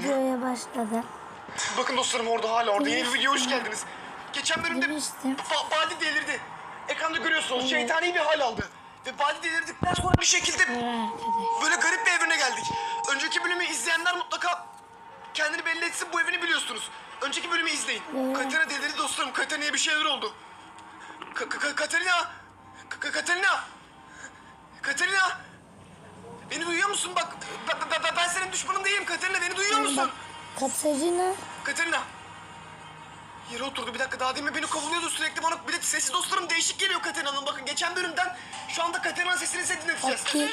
Videoya başladı. Bakın dostlarım orada hala orada. Yeni bir videoya hoş geldiniz. Geçen bölümde Demiştim. Ba- Badi delirdi. Ekranda görüyorsunuz şeytani bir hal aldı. Ve Badi delirdikten sonra bir şekilde böyle garip bir evrene geldik. Önceki bölümü izleyenler mutlaka kendini belli etsin bu evini biliyorsunuz. Önceki bölümü izleyin. Katerina delirdi dostlarım. Katerina'ya bir şeyler oldu. Ka- Ka- Katerina! Ka- Katerina! Katerina! Beni duyuyor musun? Bak ben, ben- ben senin düşmanın değilim Katerina. Beni duyuyor musun? Bak Katarina Katerina. Yere oturdu bir dakika daha demin beni kovalıyordu sürekli bana bir de sesi dostlarım değişik geliyor Katerina'nın bakın geçen bölümden şu anda Katerina'nın sesini size dinleteceğiz. Bakayım.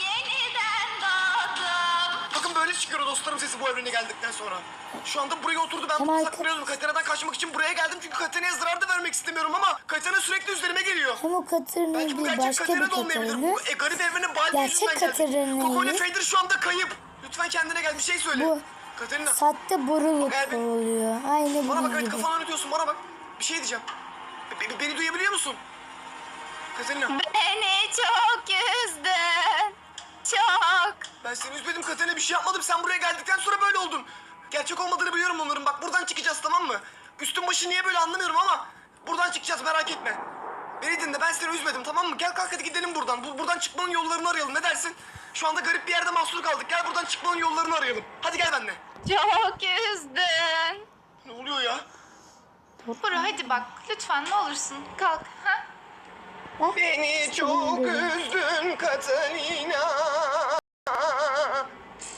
Yeniden doğdum. Bakın böyle çıkıyor dostlarım sesi bu evrene geldikten sonra. Şu anda buraya oturdu ben bunu saklanıyordum Katerina'dan kaçmak için buraya geldim çünkü Katerina'ya zarar da vermek istemiyorum ama Katerina sürekli üzerime geliyor. ama o Katarina Belki bu gerçek başka Katerina da olmayabilir. Bu e, garip evrenin Gerçek yüzünden geldi. Katerina Coco ile iyi. Fader şu anda kayıp. Lütfen kendine gel bir şey söyle. Bu Katerina. Sahte bir- oluyor. Aynı Bana bak gibi. kafanı ötüyorsun bana bak. Bir şey diyeceğim. Be- be- beni duyabiliyor musun? Katerina. Beni çok üzdün. Çok. Ben seni üzmedim Katerina bir şey yapmadım. Sen buraya geldikten sonra böyle oldun. Gerçek olmadığını biliyorum onların. Bak buradan çıkacağız tamam mı? Üstün başı niye böyle anlamıyorum ama buradan çıkacağız merak etme. Beni dinle ben seni üzmedim tamam mı? Gel kalk hadi gidelim buradan. Bu, buradan çıkmanın yollarını arayalım ne dersin? Şu anda garip bir yerde mahsur kaldık. Gel buradan çıkmanın yollarını arayalım. Hadi gel benimle. Çok üzdün. Ne oluyor ya? Bro hadi bak lütfen ne olursun kalk. Ha? Beni çok üzdün Katerina.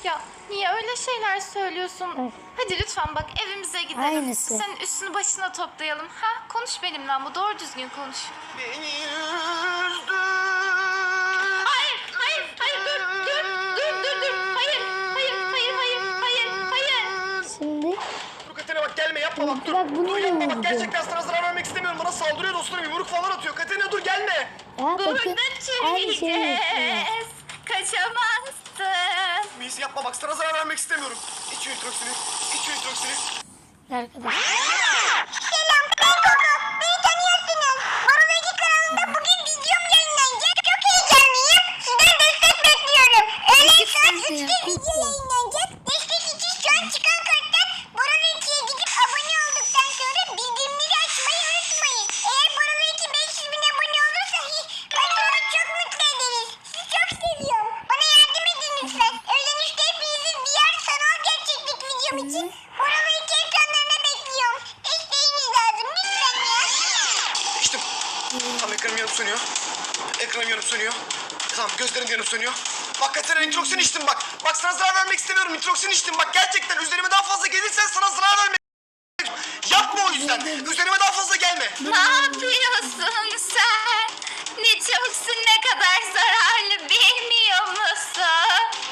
Ya niye öyle şeyler söylüyorsun? Hadi lütfen bak evimize gidelim. Aynısı. Senin üstünü başına toplayalım. Ha? Konuş benimle ama doğru düzgün konuş. Beni bak dur. Bak, bunu dur yapma bak gerçekten sana zarar vermek istemiyorum. Bana saldırıyor dostlarım yumruk falan atıyor. Katerina dur gelme. ya bakın Burada aynı şeyi yapıyor. çürüyeceğiz. Kaçamazsın. Mis yapma bak sana zarar vermek istemiyorum. İç ünitroksini. İç ünitroksini. Arkadaş. Selam nitroksin içtim bak. Bak sana zarar vermek istemiyorum. Nitroksin içtim bak gerçekten üzerime daha fazla gelirsen sana zarar vermek Yapma o yüzden. Üzerime daha fazla gelme. Ne yapıyorsun sen? Nitroksin ne kadar zararlı bilmiyor musun?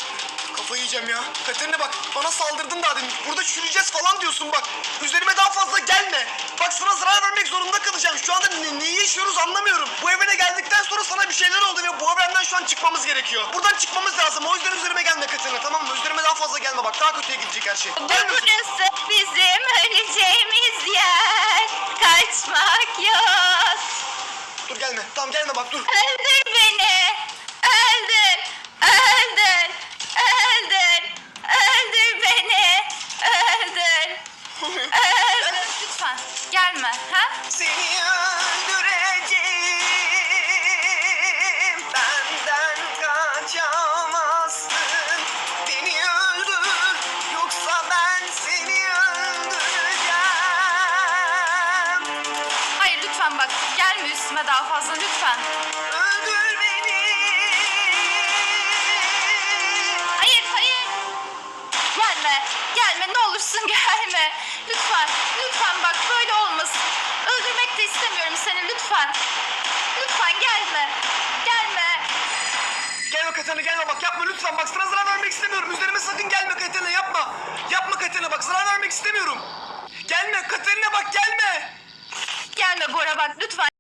Kafayı yiyeceğim ya. Katerina bak bana saldırdın daha demin. Burada çürüyeceğiz falan diyorsun bak. Üzerime daha fazla gelme. Bak sana zarar vermek zorunda kalacağım. Şu anda ne, neyi yaşıyoruz anlamıyorum. Bu evrene geldikten sonra sana bir şeyler oldu ve bu evrenden şu an çıkmamız gerekiyor. Buradan çıkmamız lazım. O yüzden üzerime gelme Katerina tamam mı? Üzerime daha fazla gelme bak. Daha kötüye gidecek her şey. Burası bizim öleceğimiz yer. Kaçmak yok. Dur gelme. Tamam gelme bak dur. Öldür daha fazla lütfen. Öldür beni Hayır hayır. Gelme. Gelme ne olursun gelme. Lütfen. Lütfen bak böyle olmasın. Öldürmek de istemiyorum seni lütfen. Lütfen gelme. Gelme. Gelme Katerina gelme bak yapma lütfen bak sana zarar vermek istemiyorum Üzerime sakın gelme Katerina yapma Yapma Katerina bak zarar vermek istemiyorum Gelme Katerina bak gelme Gelme Bora bak lütfen.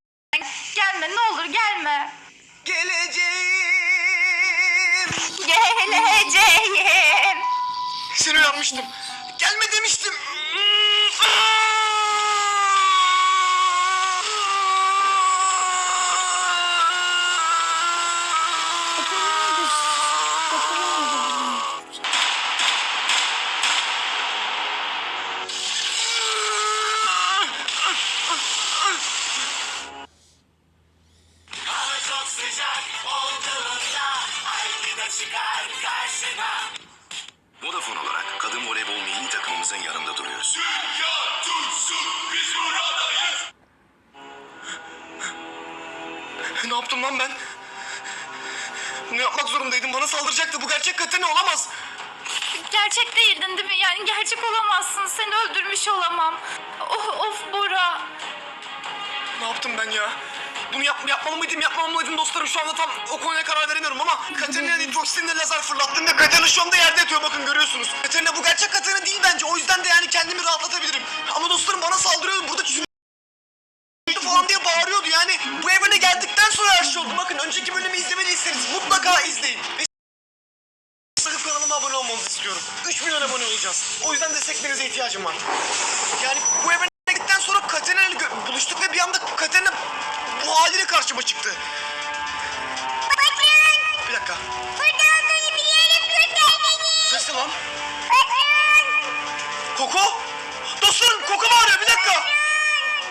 Seni uyarmıştım. Gelme demiştim. Olamaz. Gerçek değildin değil mi? Yani gerçek olamazsın. Seni öldürmüş olamam. Of, of Bora. Ne yaptım ben ya? Bunu yap, yapmalı mıydım, yapmamalı mıydım dostlarım? Şu anda tam o konuya karar veremiyorum ama Katerina nitroksinle lazer fırlattım ve Katerina şu anda yerde yatıyor bakın görüyorsunuz. Katerina bu gerçek Katerina değil bence. O yüzden de yani kendimi rahatlatabilirim. Ama dostlarım bana saldırıyor. Burada çürüdü falan diye bağırıyordu. Yani bu evrene geldikten sonra her şey oldu. Bakın önceki bölümü izlemediyseniz mutlaka izleyin. Ve Sakın kanalıma abone olmanızı istiyorum. 3 milyon abone olacağız. O yüzden desteklerinize ihtiyacım var. Yani bu evrene gittikten sonra Katerina ile buluştuk ve bir anda Katerina bu haliyle karşıma çıktı. Patron. Bir dakika. Burada olduğunu biliyorum. Kurtar beni. Sesi lan. Patron. Koko? Dostlarım Koko bağırıyor bir dakika.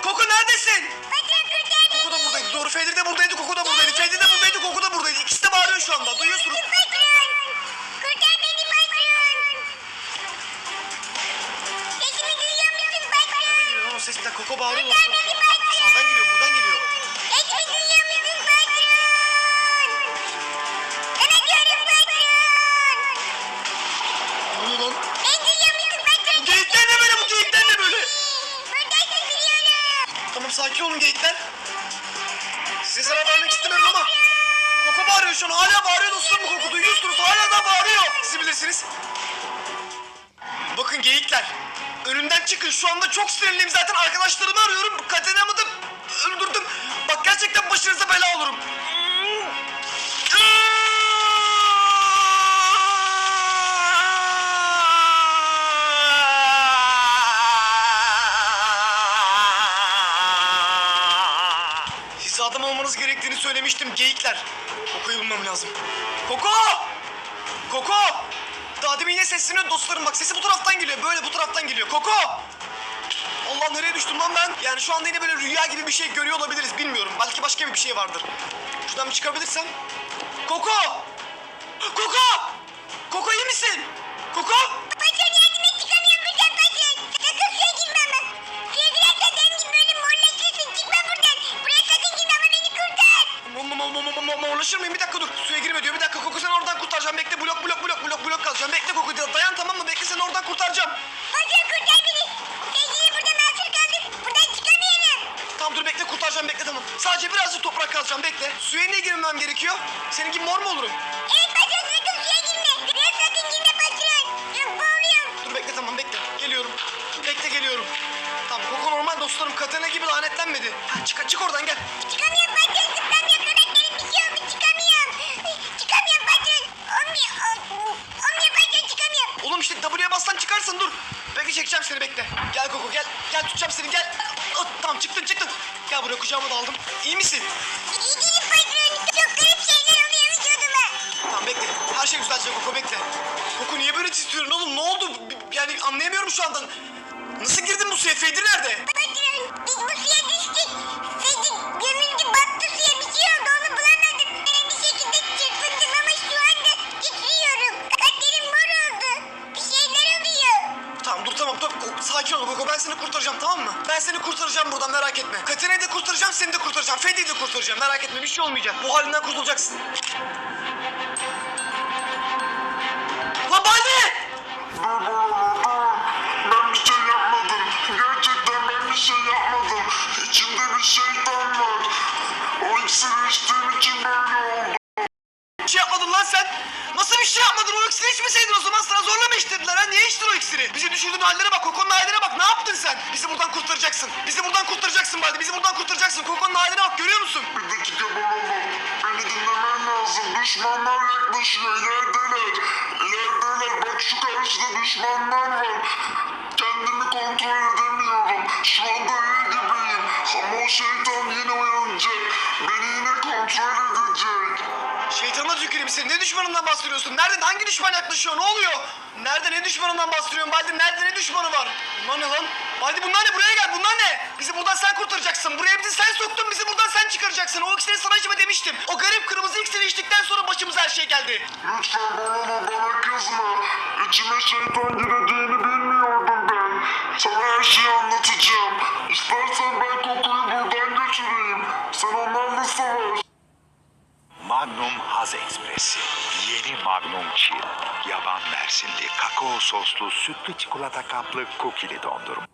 Koko neredesin? Patron kurtar beni. Koko da buradaydı. Doğru Fedri de buradaydı. Koko da buradaydı. Fedri de buradaydı. Koko da buradaydı. İkisi de bağırıyor şu anda. Duyuyorsunuz. Geyikler. Önümden çıkın. Şu anda çok sinirliyim zaten. Arkadaşlarımı arıyorum. Katenamı da öldürdüm. Bak gerçekten başınıza bela olurum. Size adam olmanız gerektiğini söylemiştim geyikler. Koko'yu bulmam lazım. Koko! Yine sesini dostlarım bak sesi bu taraftan geliyor. Böyle bu taraftan geliyor. Koko! Allah nereye düştüm lan ben? Yani şu anda yine böyle rüya gibi bir şey görüyor olabiliriz bilmiyorum. Belki başka bir şey vardır. Şuradan bir çıkabilirsem. Koko! Koko! Koko iyi misin? Koko! Girmem gerekiyor? Senin gibi mor mu olurum? Evet patron sakın suya girme. Buraya sakın girme patron. Yok boğuluyorum. Dur bekle tamam bekle. Geliyorum. Bekle geliyorum. Tamam Koko normal dostlarım. Katana gibi lanetlenmedi. Ha, çık, çık oradan gel. Çıkamıyorum patron. Zıplamıyorum. Bebeklerim bir şey oldu. Çıkamıyorum. Çıkamıyorum patron. Olmuyor. Ol- Olmuyor patron çıkamıyorum. Oğlum işte W'ye bassan çıkarsın dur. Bekle çekeceğim seni bekle. Gel Koko gel. Gel tutacağım seni gel. Ah, tamam çıktın çıktın. Gel buraya kucağıma da aldım. İyi misin? Anlayamıyorum şu anda. Nasıl girdin bu suya? Fedri nerede? Patron biz bu suya düştük. Fedi gömüldü battı suya bir şey oldu onu bulamadım. Ben bir şekilde çırpındım ama şu anda titriyorum. Kalplerim mor oldu. Bir şeyler oluyor. Tamam dur tamam dur. Ko- Sakin ol Koko ben seni kurtaracağım tamam mı? Ben seni kurtaracağım buradan merak etme. Katerинa'yı da kurtaracağım seni de kurtaracağım. Fedi'yi de kurtaracağım merak etme bir şey olmayacak. Bu halinden kurtulacaksın. Nasıl bir şey yapmadın? O iksiri içmeseydin o zaman sana zorla mı içtirdiler ha? Niye içtin o iksiri? Bizi düşürdüğün hallere bak, Koko'nun haline bak. Ne yaptın sen? Bizi buradan kurtaracaksın. Bizi buradan kurtaracaksın Baldi. Bizi buradan kurtaracaksın. Koko'nun haline bak görüyor musun? Bir dakika baba Beni dinlemen lazım. Düşmanlar yaklaşıyor. İlerideler. İlerideler. Bak şu karşıda düşmanlar var. Kendimi kontrol edemiyorum. Şu anda iyi gibiyim. Ama o şeytan yine uyanacak. Beni yine kontrol edecek. Şeytanına tüküreyim seni. Ne düşmanından bahsediyorsun? Nerede? Hangi düşman yaklaşıyor? Ne oluyor? Nerede ne düşmanından bahsediyorsun Baldi? Nerede ne düşmanı var? Bunlar ne lan? Baldi bunlar ne? Buraya gel. Bunlar ne? Bizi buradan sen kurtaracaksın. Buraya bizi sen soktun. Bizi buradan sen çıkaracaksın. O iksiri sana içme demiştim. O garip kırmızı iksiri içtikten sonra başımıza her şey geldi. Lütfen bana bana kızma. İçime şeytan gireceğini bilmiyordum ben. Sana her şeyi anlatacağım. İstersen ben kokuyu buradan götüreyim. Sen onlarla savaş. Haz Ekspresi. Yeni Magnum Chill. Yaban mersinli, kakao soslu, sütlü çikolata kaplı kukili dondurma.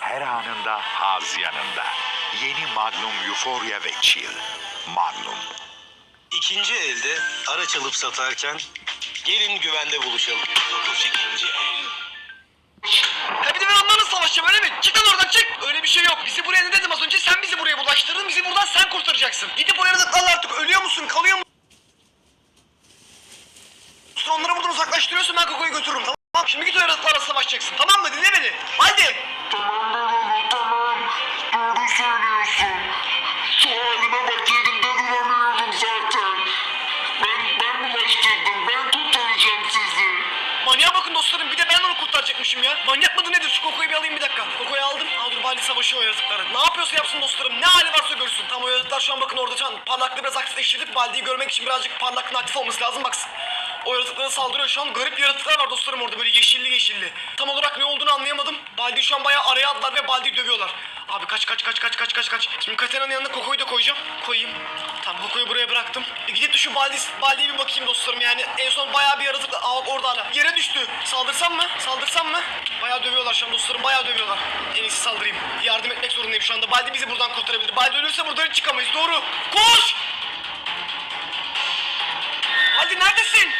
Her anında haz yanında. Yeni Magnum Euphoria ve Chill. Magnum. İkinci elde araç alıp satarken gelin güvende buluşalım. İkinci el. Ha bir de ben mi? Çık oradan çık. Öyle bir şey yok. Bizi buraya ne dedim az önce? Sen bizi buraya bulaştırdın. Bizi buradan sen kurtaracaksın. Gidip o yaratıklarla artık ölüyor musun? Kalıyor musun? Onları buradan uzaklaştırıyorsun ben Koko'yu götürürüm tamam Şimdi git o yaratıklarla savaşacaksın tamam mı? Dinle beni. Haydi. Tamam Leyla'lı tamam. Doğru söylüyorsun. Kurtaracakmışım ya. Manyak mıdır nedir? Şu Koko'yu bir alayım bir dakika. Koko'yu aldım. Aa dur Bali savaşıyor o yaratıklara. Ne yapıyorsa yapsın dostlarım. Ne hali varsa görsün. Tam o yaratıklar şu an bakın orada şu an parlaklığı biraz aktifleştirdik. Baldi'yi görmek için birazcık parlaklığın aktif olması lazım. Baksın. O yaratıklara saldırıyor. Şu an garip yaratıklar var dostlarım orada böyle yeşilli yeşilli. Tam olarak ne olduğunu anlayamadım. Baldi şu an bayağı araya atlar ve Baldi'yi dövüyorlar. Abi kaç kaç kaç kaç kaç kaç kaç. Şimdi Katena'nın yanına Koko'yu da koyacağım. Koyayım. Tamam Koko'yu buraya bıraktım. E gidip de şu Baldi, Baldi'ye bir bakayım dostlarım yani. En son bayağı bir yaratık Aa, orada hala. Yere düştü. Saldırsam mı? Saldırsam mı? Bayağı dövüyorlar şu an dostlarım. Bayağı dövüyorlar. En iyisi saldırayım. Yardım etmek zorundayım şu anda. Baldi bizi buradan kurtarabilir. Baldi ölürse buradan çıkamayız. Doğru. Koş! Baldi neredesin?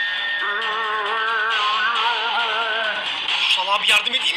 Şu salağa bir yardım edeyim.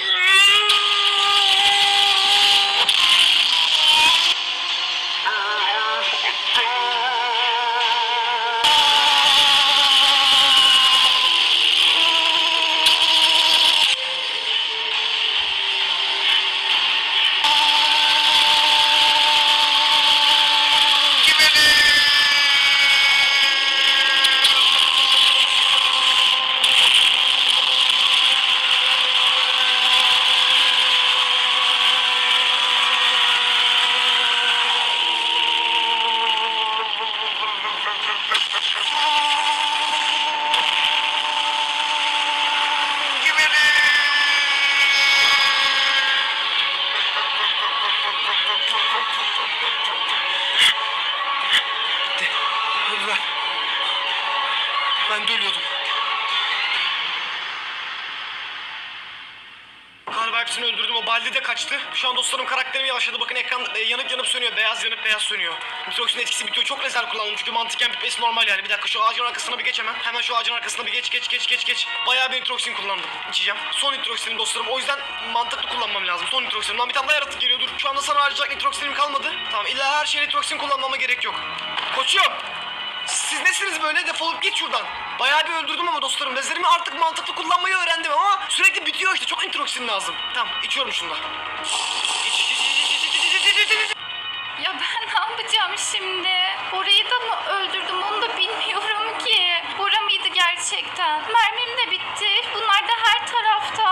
Ben de ölüyordum. Galiba hepsini öldürdüm. O baldi de kaçtı. Şu an dostlarım karakterim yavaşladı. Bakın ekran e, yanıp yanıp sönüyor. Beyaz yanıp beyaz sönüyor. Nitroxin etkisi bitiyor. Çok lazer kullandım çünkü mantıken bitmesi normal yani. Bir dakika şu ağacın arkasına bir geç hemen. Hemen şu ağacın arkasına bir geç geç geç geç geç. Bayağı bir nitroxin kullandım. İçeceğim. Son nitroxinim dostlarım. O yüzden mantıklı kullanmam lazım. Son nitroxinim. Lan bir tane daha yaratık geliyor. Dur. Şu anda sana harcayacak nitroxinim kalmadı. Tamam illa her şeye nitroxin kullanmama gerek yok. Koçum. Nesiniz böyle defolup git şuradan. Bayağı bir öldürdüm ama dostlarım vezirimi artık mantıklı kullanmayı öğrendim ama sürekli bitiyor işte çok introksin lazım. Tamam içiyorum şunu da. Ya ben ne yapacağım şimdi? Bora'yı da mı öldürdüm onu da bilmiyorum ki. Bora mıydı gerçekten? Mermim de bitti. Bunlar da her tarafta.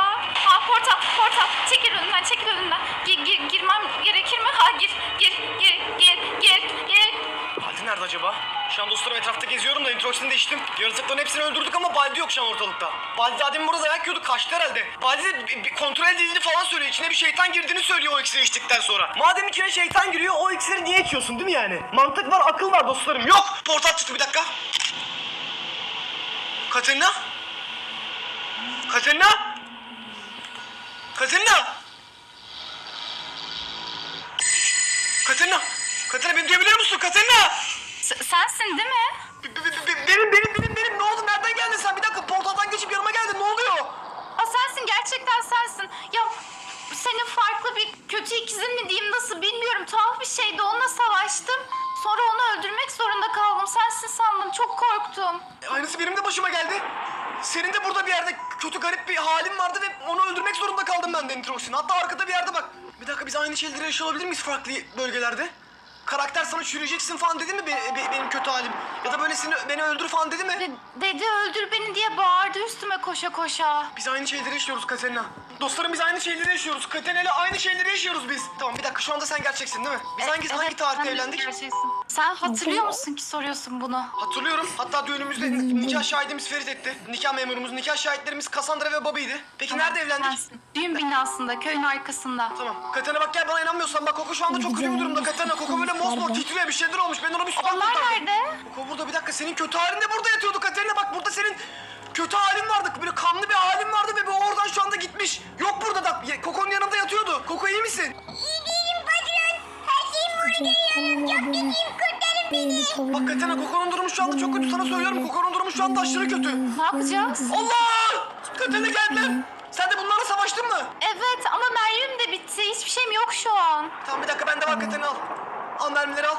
Ha portal portal çekil önünden çekil önünden. Gir, gir, girmem gerekir mi? Ha gir gir gir gir gir gir. Halde nerede acaba? Şu an dostlarım etrafta geziyorum da nitroksini de içtim. Yaratıkların hepsini öldürdük ama Baldi yok şu an ortalıkta. Baldi daha burada dayak yiyordu kaçtı herhalde. Baldi de bir- bir kontrol edildiğini falan söylüyor. İçine bir şeytan girdiğini söylüyor o iksiri içtikten sonra. Madem içine şeytan giriyor o iksiri niye içiyorsun değil mi yani? Mantık var akıl var dostlarım. Yok! Portal çıktı bir dakika. Katerina? Katerina? Katerina? Katerina? Katerina beni duyabiliyor musun Katerina? S- sensin değil mi? Be- be- be- Benim benim benim benim ne oldu nereden geldin sen bir dakika portaldan geçip yanıma geldin ne oluyor? Aa sensin gerçekten sensin. Ya senin farklı bir kötü ikizin mi diyeyim nasıl bilmiyorum. Tuhaf bir şeydi onunla savaştım. Sonra onu öldürmek zorunda kaldım. Sensin sandım. Çok korktum. E, Aynısı benim de başıma geldi. Senin de burada bir yerde kötü garip bir halin vardı ve onu öldürmek zorunda kaldım ben de Nitroxin. Hatta arkada bir yerde bak. Bir dakika biz aynı şeyleri yaşıyor olabilir miyiz farklı bölgelerde? Karakter sana çürüyeceksin falan dedi mi be- be- benim kötü halim? Ya da böyle seni, beni öldür falan dedi mi? De- dedi öldür beni diye bağırdı üstüme koşa koşa. Biz aynı şeyleri yaşıyoruz Katerina. Dostlarım biz aynı şeyleri yaşıyoruz. Katerina ile aynı şeyleri yaşıyoruz biz. Tamam bir dakika şu anda sen gerçeksin değil mi? Biz hangi, hangi tarihte sen evlendik? gerçeksin. Sen hatırlıyor musun ki soruyorsun bunu? Hatırlıyorum. Hatta düğünümüzde nikah şahidimiz Ferit etti. Nikah memurumuz, nikah şahitlerimiz Cassandra ve Bobby'ydi. Peki nerede evlendik? Sensin. Düğün binasında, köyün arkasında. Tamam. Katerina bak gel bana inanmıyorsan bak Koko şu anda çok kötü bir durumda. Katerina Koko böyle mosmor titriyor bir şeyler olmuş. Ben ona bir sudan Onlar kurtardım. nerede? Koko burada bir dakika senin kötü halin de burada yatıyordu Katerina bak burada senin kötü halin vardı. Şu anda aşırı kötü. Ne yapacağız? Allah! Katerina gelme. Sen de bunlarla savaştın mı? Evet ama Meryem de bitti. Hiçbir şeyim yok şu an. Tamam bir dakika bende var Katerina al. Al mermileri al.